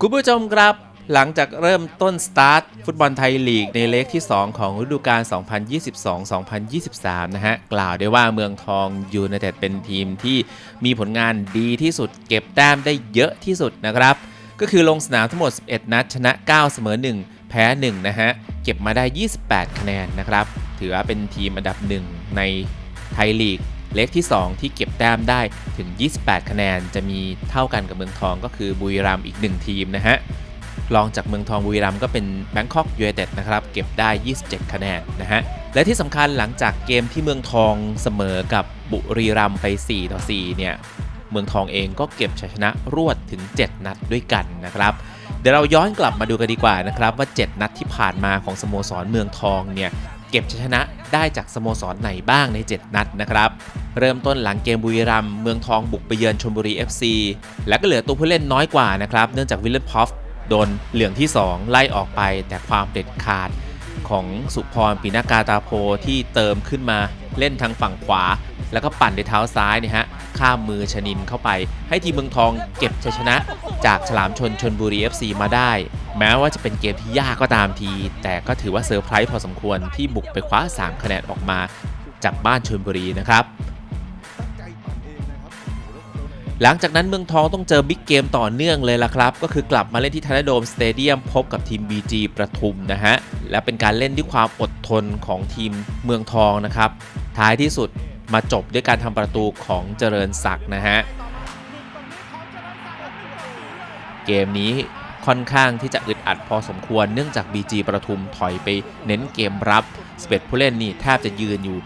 คุณผู้ชมครับ หลังจากเริ่มต้นสตาร์ทฟุตบอลไทยลีกในเลกที่ 2 ของฤดูกาล 2022-2023 นะฮะ กล่าวได้ว่าเมืองทองยูไนเต็ดเป็นทีมที่มีผลงานดีที่สุด เก็บแต้มได้เยอะที่สุดนะครับ ก็คือลงสนามทั้งหมด 11 นัด ชนะ 9 เสมอ 1 แพ้ 1 นะฮะ เก็บมาได้ 28 คะแนนนะครับ ถือว่าเป็นทีมอันดับหนึ่งในไทยลีก เลขที่ 2 ที่เก็บแต้มได้ถึง 28 คะแนน จะมีเท่ากันกับเมืองทองก็คือบุรีรัมย์อีก 1 ทีมนะฮะรองจากเมืองทองบุรีรัมย์ก็เป็นแบงคอกยูไนเต็ดนะครับเก็บได้ 27 คะแนนนะฮะและที่สำคัญหลังจากเกมที่เมืองทองเสมอกับบุรีรัมย์ไป 4 ต่อ 4 เนี่ยเมืองทองเองก็เก็บชัยชนะรวดถึง 7 นัดด้วยกันนะครับเดี๋ยวเราย้อนกลับมาดูกันดีกว่านะครับว่า 7 นัดที่ผ่านมาของสโมสรเมืองทองเนี่ย เก็บชัยชนะได้จากสโมสรไหนบ้างใน 7 นัดนะครับ เริ่มต้นหลังเกมบุรีรัมย์เมืองทองบุกไปเยือนชลบุรี FC และก็เหลือตัวผู้เล่นน้อยกว่านะครับเนื่องจากวิลเลนพอฟโดนเหลืองที่ 2 ไล่ออกไปแต่ความเด็ดขาดของสุพรปีนากาตาโพที่เติมขึ้นมาเล่นทางฝั่งขวา แล้วก็ปั่นด้วยเท้าซ้ายนี่ฮะข้ามมือชนินเข้าไป ให้ทีมเมืองทองเก็บชัยชนะ จากฉลามชนชนบุรี FC มาได้ แม้ว่าจะเป็นเกมที่ยากก็ตามที แต่ก็ถือว่าเซอร์ไพรส์พอสมควรที่บุกไปคว้า 3 คะแนนออกมาจากบ้านชนบุรีนะครับหลังจากนั้นเมืองทองต้องเจอบิ๊กเกมต่อเนื่องเลยล่ะครับ ก็คือกลับมาเล่นที่ธนโดมสเตเดียมพบกับทีม BG ประทุมนะฮะ และเป็นการเล่นด้วยความอดทนของทีมเมืองทองนะครับ ท้ายที่สุดมาจบด้วยการทำประตูของเจริญศักดิ์นะฮะ เกมนี้ ค่อนข้างที่จะอึดอัดพอสมควร เนื่องจาก BG ประทุมถอยไปเน้นเกมรับ11ผู้เล่นนี่แทบจะยืนอยู่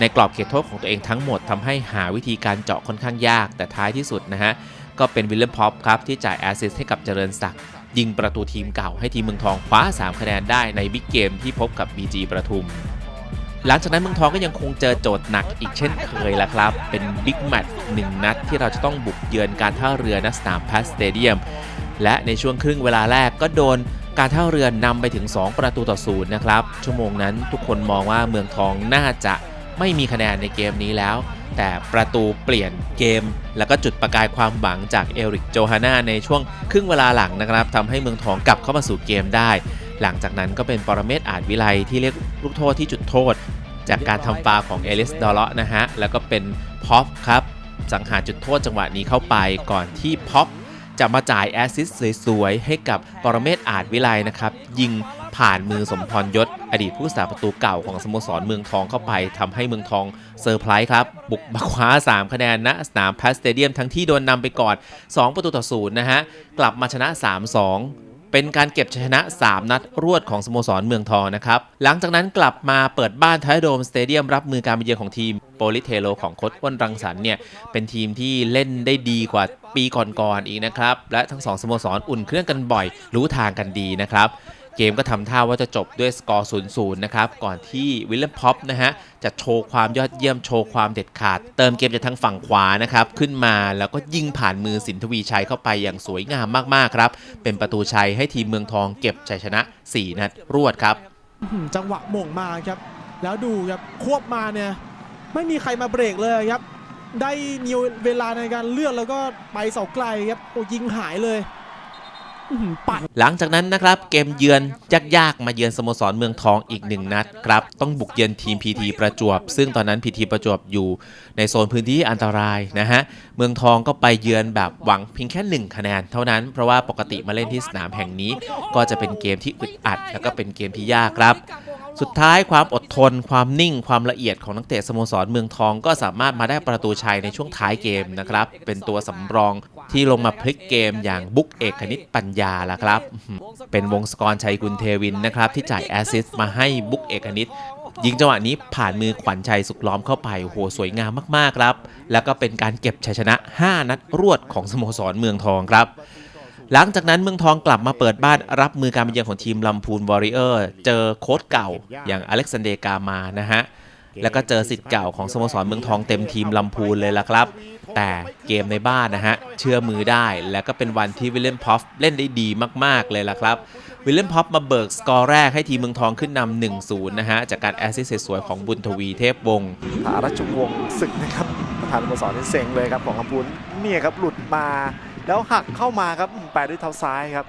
ในกรอบเขตโทษของตัวเองทั้งหมดทำให้หาวิธีการเจาะค่อนข้างยาก แต่ท้ายที่สุดนะฮะ ก็เป็นวิลเลมพอปครับ ที่จ่ายแอสซิสต์ให้กับเจริญศักดิ์ยิงประตูทีมเก่าให้ทีมเมืองทองคว้า 3 คะแนนได้ในบิ๊กเกมที่พบกับ BG ประทุม หลังจากนั้นเมืองทองก็ยังคงเจอโจทย์หนักอีกเช่นเคยละครับ เป็นบิ๊กแมตช์หนึ่งนัดที่เราจะต้องบุกเยือนการท่าเรือณสนามแพสสเตเดียม และในช่วงครึ่งเวลาแรกก็โดนการท่าเรือนำไปถึง 2 ประตูต่อศูนย์นะครับ ชั่วโมงนั้นทุกคนมองว่าเมืองทองน่าจะไม่มีคะแนนในเกมนี้แล้ว แต่ประตูเปลี่ยนเกม แล้วก็จุดประกายความหวังจากเอริกโจฮาน่าในช่วงครึ่งเวลาหลังนะครับทำให้เมืองทองกลับเข้ามาสู่เกมได้ หลังจากนั้นก็เป็นปรเมศอาจวิไลที่เรียกลูกโทษที่จุดโทษ จากการทำฟาวของเอลิสดอลเลาะนะฮะแล้วก็เป็นพ็อปครับสังหารจุดโทษจังหวะนี้เข้าไปก่อนที่พ็อป จะมาจ่ายแอสซิสสวยๆ ให้กับปรเมศอาจวิไลนะครับ ยิงผ่านมือสมพรยศ อดีตผู้สาประตูเก่าของสโมสรเมืองทองเข้าไปทำให้เมืองทองเซอร์ไพรส์ครับ บุกมาคว้า 3 คะแนนณสนามแพสสเตเดียมทั้งที่โดนนำไปก่อน 2 ประตูต่อศูนย์นะฮะ กลับมาชนะ 3-2 เป็นการเก็บชนะ 3 นัดรวดของสโมสรเมืองทองนะครับ หลังจากนั้นกลับมาเปิดบ้านไทยโดมสเตเดียมรับมือการมาเยือนของทีมโปลิเทโลของโค้ชอ้นรังสรรค์เนี่ยเป็นทีมที่เล่นได้ดีกว่าปีก่อนๆอีกนะครับ และทั้งสองสโมสรอุ่นเครื่องกันบ่อยรู้ทางกันดีนะครับ เกมก็ทำท่าว่าจะจบด้วยสกอร์0-0นย์นะครับ ก่อนที่วิลเลมพอปนะฮะ จะโชว์ความยอดเยี่ยมโชว์ความเด็ดขาด เติมเกมจากทางฝั่งขวานะครับ ขึ้นมาแล้วก็ยิงผ่านมือสินทวีชัยเข้าไปอย่างสวยงามมาก ๆ ครับ เป็นประตูชัยให้ทีมเมืองทองเก็บชัยชนะ 4 นัดรวดครับจังหวะหม่งมาครับ แล้วดูครับควบมาเนี่ยไม่มีใครมาเบรกเลยครับ ได้มีเวลาในการเลือนแล้วก็ไปเสาไกลครับโอ้ยิงหายเลย ปัดหลังจากนั้นนะครับเกมเยือนยากๆมาเยือนสโมสรเมืองทองอีกหนึ่งนัดครับต้องบุกเยือนทีมพีทีประจวบ ซึ่งตอนนั้นพีทีประจวบอยู่ในโซนพื้นที่อันตรายนะฮะเมืองทองก็ไปเยือนแบบหวังเพียงแค่ 1 คะแนนเท่านั้นเพราะว่าปกติมาเล่นที่สนามแห่งนี้ ก็จะเป็นเกมที่อึดอัด แล้วก็เป็นเกมที่ยากครับ สุดท้ายความอดทน ความนิ่ง ความละเอียดของนักเตะสโมสรเมืองทอง ก็สามารถมาได้ประตูชัยในช่วงท้ายเกมนะครับ เป็นตัวสำรองที่ลงมาพลิกเกมอย่างบุ๊กเอกคณิตปัญญาละครับ เป็นวงศกรชัยกุลเทวินนะครับที่จ่ายแอสซิสต์มาให้บุ๊กเอกคณิตยิงจังหวะนี้ผ่านมือขวัญชัยสุขล้อมเข้าไปโอ้โหสวยงามมากๆครับ แล้วก็เป็นการเก็บชัยชนะ 5 นัดรวดของสโมสรเมืองทองครับ หลังจากนั้นเมืองทองกลับมาเปิดบ้านรับมือการมาเยือนของทีมลำพูนวอริเออร์ เจอโค้ชเก่าอย่างอเล็กซานเดร์กามานะฮะ แล้วก็เจอสิทธิ์เก่าของสโมสรเมืองทองเต็มทีมลำพูนเลยละครับ แต่เกมในบ้านนะฮะ เชื่อมือได้ แล้วก็เป็นวันที่วิลเลนพอฟเล่นได้ดีมาก ๆ เลยละครับวิลเลนพอฟมาเบิกสกอร์แรกให้ทีมเมืองทองขึ้นนำ 1-0 นะฮะ จากการแอสซิสต์สวยของบุญทวีเทพวงศ์ผาราชวงศ์ศึกนะครับประธานสโมสรนี่เซ็งเลยครับของลำพูนเนี่ยครับหลุดมา แล้วหักเข้ามาครับอืมแปะด้วยเท้าซ้ายครับ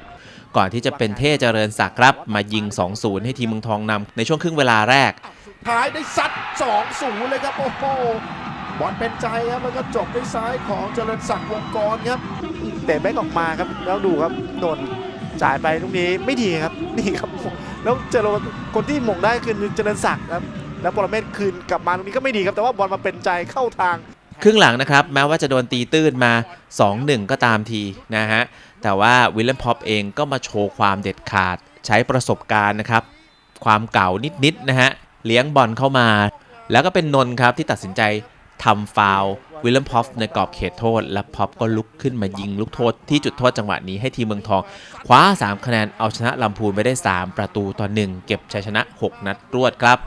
ก่อนที่จะเป็นเท่เจริญศักดิ์ครับ มายิง 2-0 ให้ทีมเมืองทองนำในช่วงครึ่งเวลาแรกท้ายได้ซัด2-0 เลยครับโอ้โหบอลเป็นใจครับแล้วก็จบด้วยซ้ายของเจริญศักดิ์วงกรครับเตะแบ็กออกมาครับแล้วดูครับนนท์จ่ายไปลูกนี้ไม่ดีครับนี่ครับแล้วเจริญคนที่หม่งได้คือเจริญศักดิ์ครับแล้วปรเมศคืนกลับมาตรงนี้ก็ไม่ดีครับแต่ว่าบอลมาเป็นใจเข้าทางครึ่งหลังนะครับแม้ว่าจะโดนตีตื้นมา 2-1 ก็ตามทีนะฮะ แต่ว่าวิลเลมพอปเองก็มาโชว์ความเด็ดขาดใช้ประสบการณ์นะครับ ความเก่านิด ๆ นะฮะ เลี้ยงบอลเข้ามา แล้วก็เป็นนนท์ครับที่ตัดสินใจทำฟาววิลเลมพอปในกรอบเขตโทษ และพอปก็ลุกขึ้นมายิงลูกโทษที่จุดโทษจังหวะนี้ให้ทีมเมืองทอง คว้า 3 คะแนนเอาชนะลำพูนไปได้ 3 ประตูต่อ 1 เก็บชัยชนะ 6 นัดรวดครับ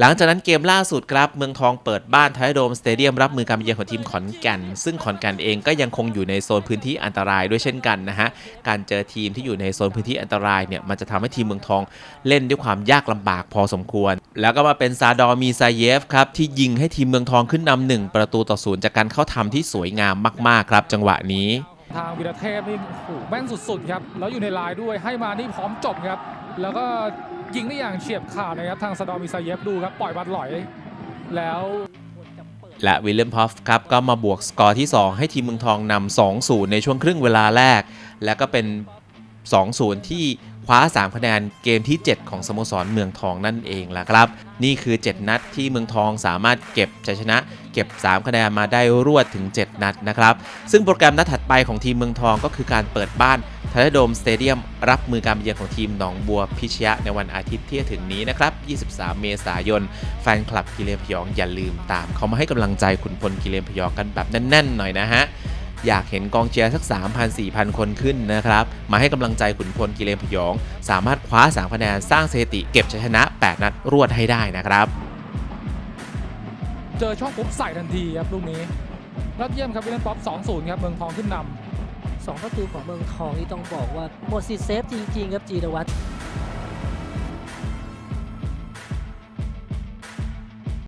หลังจากนั้นเกมล่าสุดครับ เมืองทองเปิดบ้านไทยโดมสเตเดียมรับมือการเยือนของทีมขอนแก่น ซึ่งขอนแก่นเองก็ยังคงอยู่ในโซนพื้นที่อันตรายด้วยเช่นกันนะฮะ การเจอทีมที่อยู่ในโซนพื้นที่อันตรายเนี่ยมันจะทำให้ทีมเมืองทองเล่นด้วยความยากลำบากพอสมควร แล้วก็มาเป็นซาดอมีซาเยฟครับที่ยิงให้ทีมเมืองทองขึ้นนำหนึ่งประตูต่อศูนย์จากการเข้าทำที่สวยงามมากๆครับ จังหวะนี้ ทางวีรเทพนี่โอ้โหแม่นสุดๆครับแล้วอยู่ในลายด้วยให้มานี่พร้อมจบครับ แล้วก็ยิงได้อย่างเฉียบขาดนะครับทางสดอมิซาเยฟดูครับปล่อยบอลลอย แล้วและวิลเลียมพอฟครับก็มาบวกสกอร์ที่ 2 ให้ทีมเมืองทองนำ2-0 ในช่วงครึ่งเวลาแรก และก็เป็น 2-0 ที่คว้า 3 คะแนนเกมที่ 7 ของสโมสรเมืองทองนั่นเองล่ะครับ นี่คือ 7 นัดที่เมืองทองสามารถเก็บชัยชนะ เก็บ 3 คะแนนมาได้รวดถึง 7 นัดนะครับ ซึ่งโปรแกรมนัดถัดไปของทีมเมืองทองก็คือการเปิดบ้าน ทันโดมสเตเดียมรับมือการเยือนของทีมหนองบัวพิชยะในวันอาทิตย์ที่จะถึงนี้นะครับ 23 เมษายน แฟนคลับกิเลนพยองอย่าลืมตาม เขามาให้กำลังใจขุนพลกิเลนพยองกันแบบแน่นๆ หน่อยนะฮะอยากเห็นกองเชียร์สัก 3,000-4,000 คนขึ้นนะครับ มาให้กำลังใจขุนพลกิเลนพยอง สามารถคว้า3คะแนนสร้างสถิติเก็บชัยชนะ 8 นัดรวดให้ได้นะครับ เจอช่องปุ๊บใส่ทันทีครับลูกนี้ยอดเยี่ยมครับวิลเลนป๊อป2-0 ครับเมืองทองขึ้นนำ สองประตูของเมืองทองนี่ต้องบอกว่าหมดสิทธิ์เซฟจริง ๆ ครับจีรวัตร